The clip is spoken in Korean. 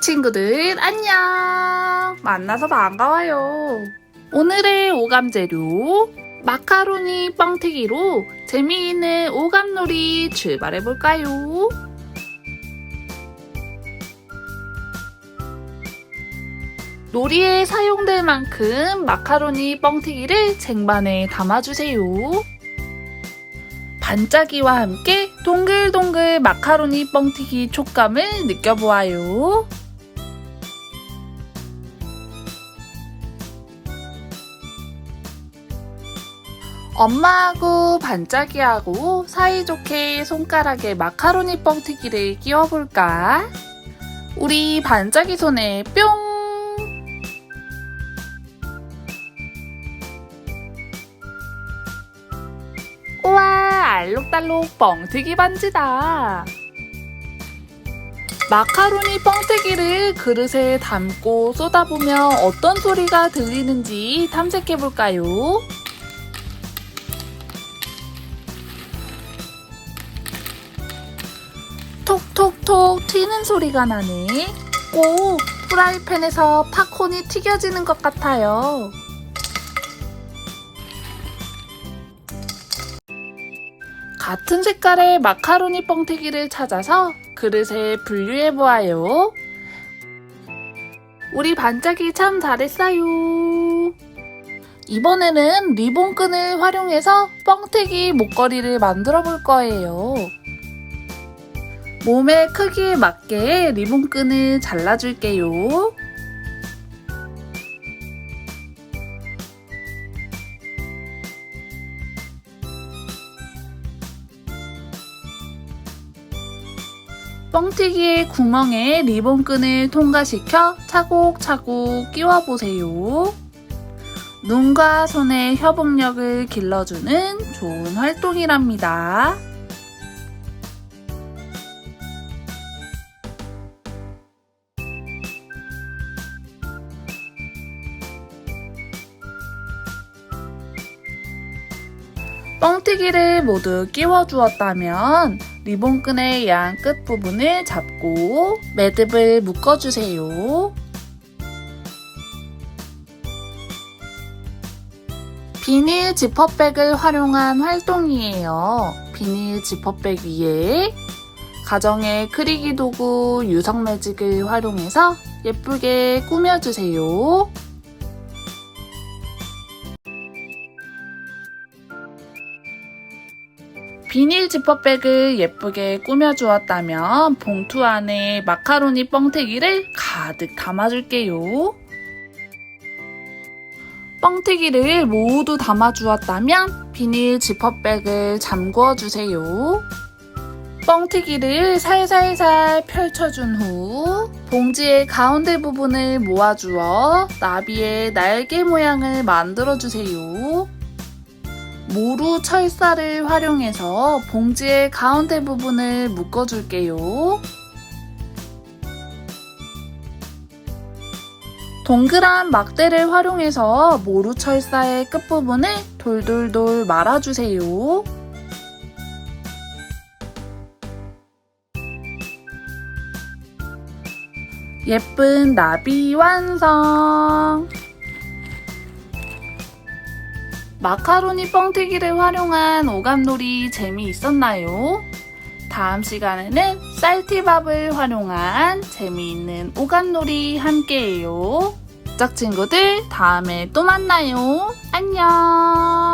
친구들 안녕 만나서 반가워요 오늘의 오감 재료 마카로니 뻥튀기로 재미있는 오감놀이 출발해 볼까요? 놀이에 사용될 만큼 마카로니 뻥튀기를 쟁반에 담아주세요. 반짝이와 함께 동글동글 마카로니 뻥튀기 촉감을 느껴보아요. 엄마하고 반짝이하고 사이좋게 손가락에 마카로니 뻥튀기를 끼워볼까? 우리 반짝이 손에 뿅! 우와, 알록달록 뻥튀기 반지다. 마카로니 뻥튀기를 그릇에 담고 쏟아보면 어떤 소리가 들리는지 탐색해볼까요? 톡톡톡 튀는 소리가 나네. 꼭 프라이팬에서 팝콘이 튀겨지는 것 같아요. 같은 색깔의 마카로니 뻥튀기를 찾아서 그릇에 분류해 보아요. 우리 반짝이 참 잘했어요. 이번에는 리본끈을 활용해서 뻥튀기 목걸이를 만들어 볼 거예요. 몸의 크기에 맞게 리본끈을 잘라줄게요. 뻥튀기의 구멍에 리본끈을 통과시켜 차곡차곡 끼워보세요. 눈과 손의 협응력을 길러주는 좋은 활동이랍니다. 뻥튀기를 모두 끼워주었다면 리본끈의 양 끝부분을 잡고 매듭을 묶어주세요. 비닐 지퍼백을 활용한 활동이에요. 비닐 지퍼백 위에 가정의 크리기 도구 유성 매직을 활용해서 예쁘게 꾸며주세요. 비닐 지퍼백을 예쁘게 꾸며주었다면 봉투 안에 마카로니 뻥튀기를 가득 담아줄게요. 뻥튀기를 모두 담아주었다면 비닐 지퍼백을 잠궈 주세요. 뻥튀기를 살살살 펼쳐준 후 봉지의 가운데 부분을 모아주어 나비의 날개 모양을 만들어 주세요. 모루 철사를 활용해서 봉지의 가운데 부분을 묶어줄게요. 동그란 막대를 활용해서 모루 철사의 끝부분을 돌돌돌 말아주세요. 예쁜 나비 완성! 마카로니 뻥튀기를 활용한 오감놀이 재미있었나요? 다음 시간에는 쌀티밥을 활용한 재미있는 오감놀이 함께해요. 짝 친구들 다음에 또 만나요. 안녕.